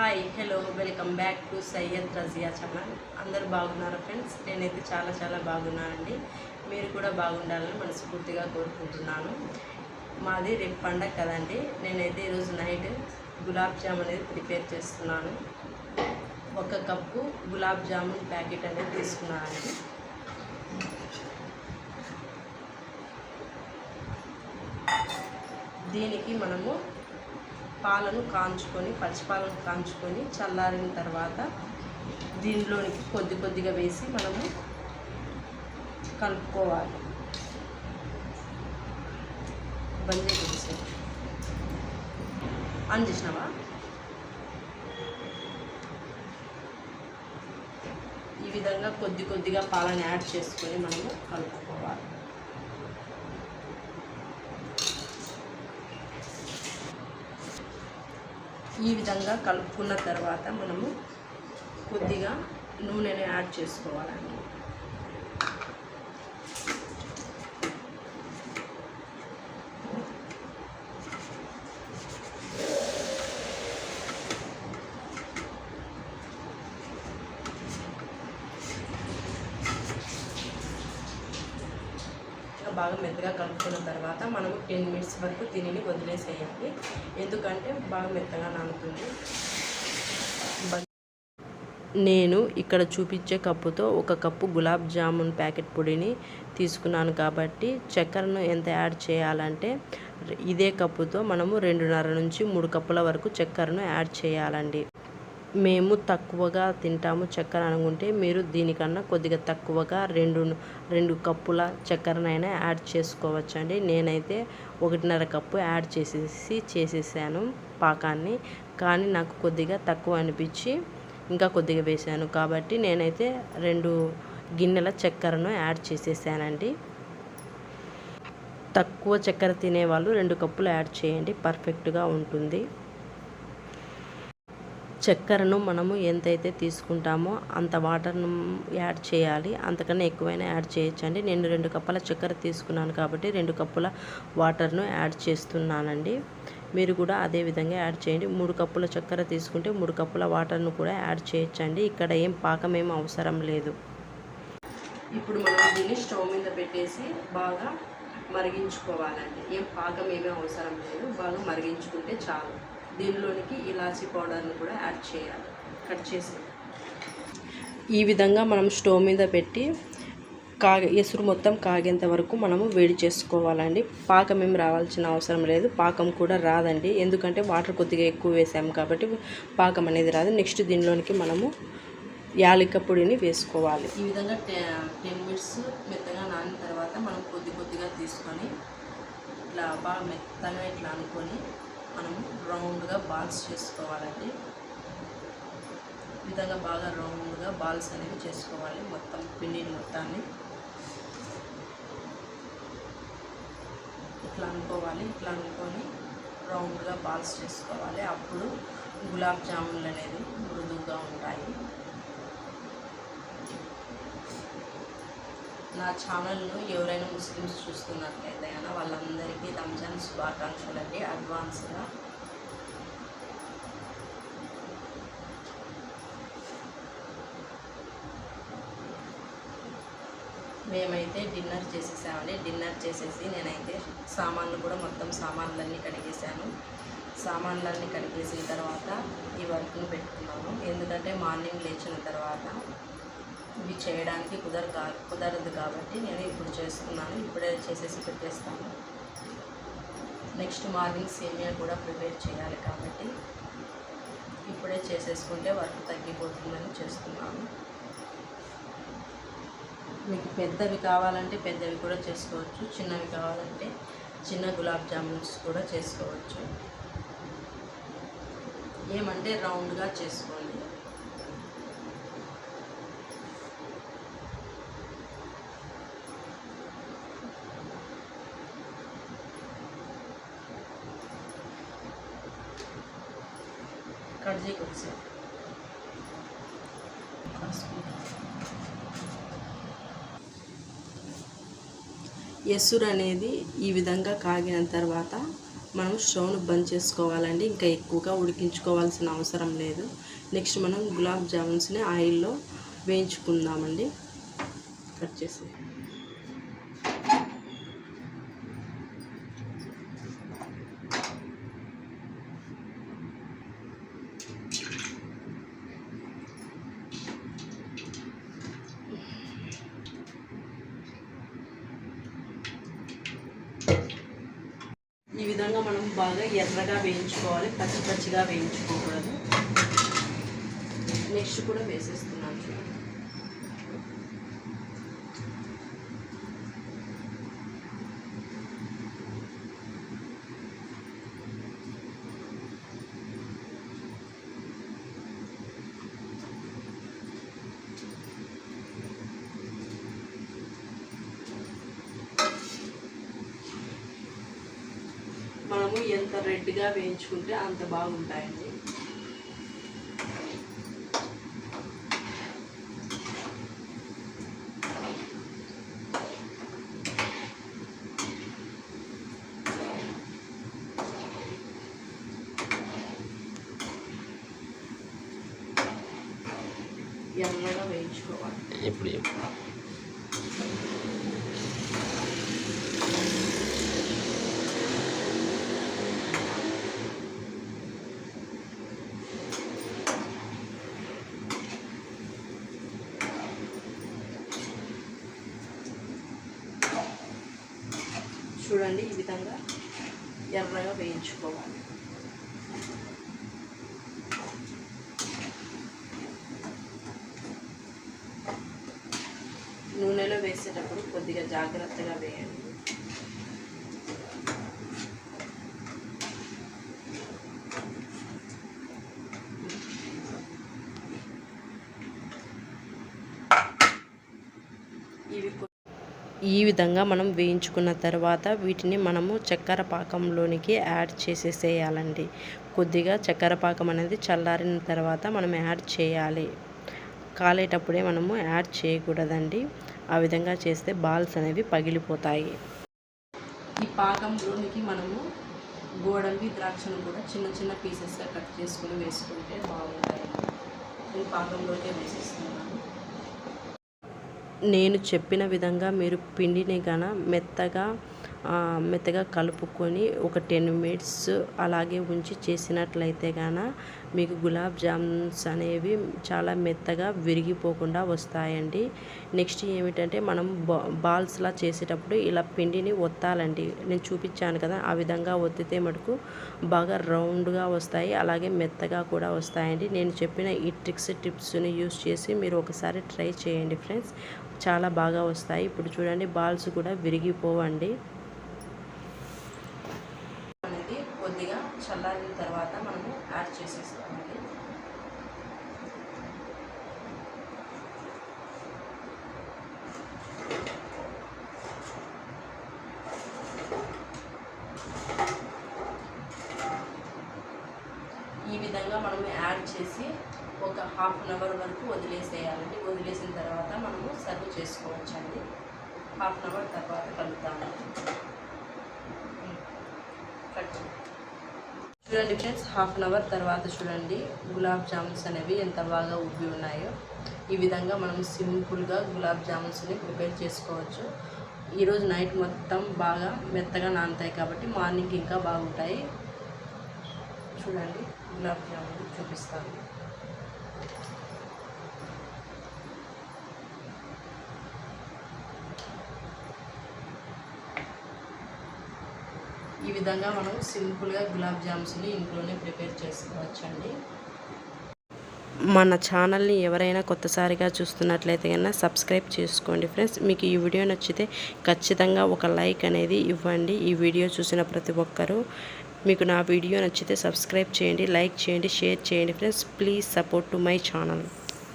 Hi hello welcome back to Syed Razia channel అందరు బాగున్నారా friends నేనైతే చాలా చాలా బాగున్నానండి. మీరు కూడా బాగుండాలని మనస్ఫూర్తిగా కోరుకుంటున్నాను. మాది రేపు పండగ కదండి. నేనైతే ఈరోజు నైట్ గులాబ్ జామ్ అనేది ప్రిపేర్ చేస్తున్నాను. ఒక కప్పు గులాబ్ జామున్ ప్యాకెట్ అనేది తీసుకున్నానండి. దీనికి మనము పాలను కాంచుకొని పచ్చిపాలను కాంచుకొని చల్లారిన తర్వాత దీనిలోనికి కొద్ది కొద్దిగా వేసి మనము కలుపుకోవాలి. బంద్ చేసి ఆన్ చేసినావా? ఈ విధంగా కొద్ది కొద్దిగా పాలను యాడ్ చేసుకొని మనము కలుపుకోవాలి ఈ విధంగా కలుపుకున్న తర్వాత మనము కొద్దిగా నూనెని యాడ్ చేసుకోవాలండి ఇంకా బాగా మెత్తగా కలుపుకున్న తర్వాత మనము టెన్ మినిట్స్ వరకు దీనిని వదిలేసేయాలి ఎందుకంటే బాగా మెత్తగా నానుతుంది. నేను ఇక్కడ చూపించే కప్పుతో ఒక కప్పు గులాబ్ జామున్ ప్యాకెట్ పొడిని తీసుకున్నాను కాబట్టి చక్కెరను ఎంత యాడ్ చేయాలంటే ఇదే కప్పుతో మనము రెండున్నర నుంచి మూడు కప్పుల వరకు చక్కెరను యాడ్ చేయాలండి. మేము తక్కువగా తింటాము చక్కెర అనుకుంటే మీరు దీనికన్నా కొద్దిగా తక్కువగా రెండు రెండు కప్పుల చక్కెరనైనా యాడ్ చేసుకోవచ్చండి. నేనైతే ఒకటిన్నర కప్పు యాడ్ చేసేసి చేసేసాను పాకాన్ని కానీ నాకు కొద్దిగా తక్కువ అనిపించి ఇంకా కొద్దిగా వేసాను. కాబట్టి నేనైతే రెండు గిన్నెల చక్కెరను యాడ్ చేసేసానండి. తక్కువ చక్కెర తినేవాళ్ళు రెండు కప్పులు యాడ్ చేయండి పర్ఫెక్ట్గా ఉంటుంది. చక్కెరను మనము ఎంతైతే తీసుకుంటామో అంత వాటర్ను యాడ్ చేయాలి. అంతకన్నా ఎక్కువైనా యాడ్ చేయొచ్చండి. నేను రెండు కప్పుల చక్కెర తీసుకున్నాను కాబట్టి రెండు కప్పుల వాటర్ను యాడ్ చేస్తున్నానండి. మీరు కూడా అదే విధంగా యాడ్ చేయండి. మూడు కప్పుల చక్కెర తీసుకుంటే మూడు కప్పుల వాటర్ను కూడా యాడ్ చేయొచ్చండి. ఇక్కడ ఏం పాకం ఏం అవసరం లేదు. ఇప్పుడు మనం దీన్ని స్టవ్ మీద పెట్టేసి బాగా మరిగించుకోవాలండి. ఏం పాకం ఏమీ అవసరం లేదు. బాగా మరిగించుకుంటే చాలు. దీనిలోనికి ఇలాచీ పౌడర్ని కూడా యాడ్ చేయాలి. కట్ చేసి ఈ విధంగా మనం స్టవ్ మీద పెట్టి కాగ ఎసురు మొత్తం కాగేంత వరకు మనము వేడి చేసుకోవాలండి. పాకం ఏం రావాల్సిన అవసరం లేదు. పాకం కూడా రాదండి. ఎందుకంటే వాటర్ కొద్దిగా ఎక్కువ వేసాము కాబట్టి పాకం అనేది రాదు. నెక్స్ట్ దీనిలోనికి మనము యాలక్క పొడిని వేసుకోవాలి. ఈ విధంగా టెన్ మినిట్స్ మెత్తగా నానిన తర్వాత మనం కొద్ది కొద్దిగా తీసుకొని ఇట్లా బాగా మెత్తగా ఇట్లా అనుకొని మనం రౌండ్గా బాల్స్ చేసుకోవాలండి. విధంగా బాగా రౌండ్గా బాల్స్ అనేవి చేసుకోవాలి మొత్తం పిండిని మొత్తాన్ని. ఇట్లా అనుకోవాలి ఇట్లా అనుకొని రౌండ్గా బాల్స్ చేసుకోవాలి. అప్పుడు గులాబ్ జామున్లు అనేది మృదువుగా ఉంటాయి. నా ఛానల్ను ఎవరైనా ముస్లిమ్స్ చూస్తున్నట్లయితే అయినా వాళ్ళందరికీ రంజాన్ శుభాకాంక్షలు అండి అడ్వాన్స్గా. మేమైతే డిన్నర్ చేసేసామండి. డిన్నర్ చేసేసి నేనైతే సామాన్లు కూడా మొత్తం సామాన్లన్నీ కడిగేసాను సామాన్లన్నీ కడిగేసిన తర్వాత ఈ వర్క్ను పెట్టుకున్నాను ఎందుకంటే మార్నింగ్ లేచిన తర్వాత ఇవి చేయడానికి కుదర కుదరదు కాబట్టి నేను ఇప్పుడు చేసుకున్నాను. ఇప్పుడే చేసేసి పెట్టేస్తాను. నెక్స్ట్ మార్నింగ్ సేమియా కూడా ప్రిపేర్ చేయాలి కాబట్టి ఇప్పుడే చేసేసుకుంటే వర్క్ తగ్గిపోతుందని చేస్తున్నాను. మీకు పెద్దవి కావాలంటే పెద్దవి కూడా చేసుకోవచ్చు. చిన్నవి కావాలంటే చిన్న గులాబ్ జామున్స్ కూడా చేసుకోవచ్చు. ఏమంటే రౌండ్గా చేసుకోండి. ఎసురు అనేది ఈ విధంగా కాగిన తర్వాత మనం స్టవ్ను బంద్ చేసుకోవాలండి. ఇంకా ఎక్కువగా ఉడికించుకోవాల్సిన అవసరం లేదు. నెక్స్ట్ మనం గులాబ్ జామున్స్ని ఆయిల్లో వేయించుకుందామండి. కట్ చేసి ఈ మనం బాగా ఎర్రగా వేయించుకోవాలి పచ్చి పచ్చిగా వేయించుకోకూడదు. నెక్స్ట్ కూడా వేసేస్తున్నాను చూడండి మనము ఎంత రెడ్గా వేయించుకుంటే అంత బాగుంటాయండి. ఎర్రగా వేయించుకోవాలి. ఇప్పుడు చూడండి ఈ విధంగా ఎర్రగా వేయించుకోవాలి. నూనెలో వేసేటప్పుడు కొద్దిగా జాగ్రత్తగా వేయండి ఇవి కొ- ఈ విధంగా మనం వేయించుకున్న తర్వాత వీటిని మనము చక్కెర పాకంలోనికి యాడ్ చేసేసేయాలండి. కొద్దిగా చక్కెర పాకం అనేది చల్లారిన తర్వాత మనం యాడ్ చేయాలి. కాలేటప్పుడే మనము యాడ్ చేయకూడదండి. ఆ విధంగా చేస్తే బాల్స్ అనేవి పగిలిపోతాయి. ఈ పాకంలోనికి మనము గోడంబి ద్రాక్షను కూడా చిన్న చిన్న పీసెస్గా కట్ చేసుకుని వేసుకుంటే బాగుంటాయి ఈ పాకంలోకే వేసేస్తున్నాను. నేను చెప్పిన విధంగా మీరు పిండిని గన మెత్తగా మెత్తగా కలుపుకొని ఒక టెన్ మినిట్స్ అలాగే ఉంచి చేసినట్లయితే గాన మీకు గులాబ్ జామ్స్ అనేవి చాలా మెత్తగా విరిగిపోకుండా వస్తాయండి. నెక్స్ట్ ఏమిటంటే మనం బాల్స్లా చేసేటప్పుడు ఇలా పిండిని ఒత్తాలండి. నేను చూపించాను కదా ఆ విధంగా ఒత్తితే మటుకు బాగా రౌండ్గా వస్తాయి అలాగే మెత్తగా కూడా వస్తాయండి. నేను చెప్పిన ఈ ట్రిక్స్ టిప్స్ని యూస్ చేసి మీరు ఒకసారి ట్రై చేయండి ఫ్రెండ్స్. చాలా బాగా వస్తాయి. ఇప్పుడు చూడండి బాల్స్ కూడా విరిగిపోవండి అనేది కొద్దిగా చల్లారిన తర్వాత మనము యాడ్ చేసేస్తామండి ఈ విధంగా మనం వచ్చేసి ఒక హాఫ్ అన్ అవర్ వరకు వదిలేసేయాలండి. వదిలేసిన తర్వాత మనము సర్వ్ చేసుకోవచ్చండి. హాఫ్ అన్ అవర్ తర్వాత కలుపుతాము చూడండి ఫ్రెండ్స్ హాఫ్ అన్ అవర్ తర్వాత చూడండి గులాబ్ జామున్స్ అనేవి ఎంత బాగా ఉబ్బి ఉన్నాయో. ఈ విధంగా మనం సింపుల్గా గులాబ్ జామున్స్ని ప్రిపేర్ చేసుకోవచ్చు. ఈరోజు నైట్ మొత్తం బాగా మెత్తగా నానుతాయి కాబట్టి మార్నింగ్ ఇంకా బాగుంటాయి. చూడండి. గులాబ్ జామున్ చూపిస్తాను. ఈ విధంగా మనం సింపుల్గా గులాబ్ జామ్స్ని ఇంట్లోనే ప్రిపేర్ చేసుకోవచ్చండి. మన ఛానల్ని ఎవరైనా కొత్తసారిగా చూస్తున్నట్లయితే కన్నా సబ్స్క్రైబ్ చేసుకోండి ఫ్రెండ్స్. మీకు ఈ వీడియో నచ్చితే ఖచ్చితంగా ఒక లైక్ అనేది ఇవ్వండి. ఈ వీడియో చూసిన ప్రతి ఒక్కరూ మీకు నా వీడియో నచ్చితే సబ్స్క్రైబ్ చేయండి లైక్ చేయండి షేర్ చేయండి. Friends please support to my channel.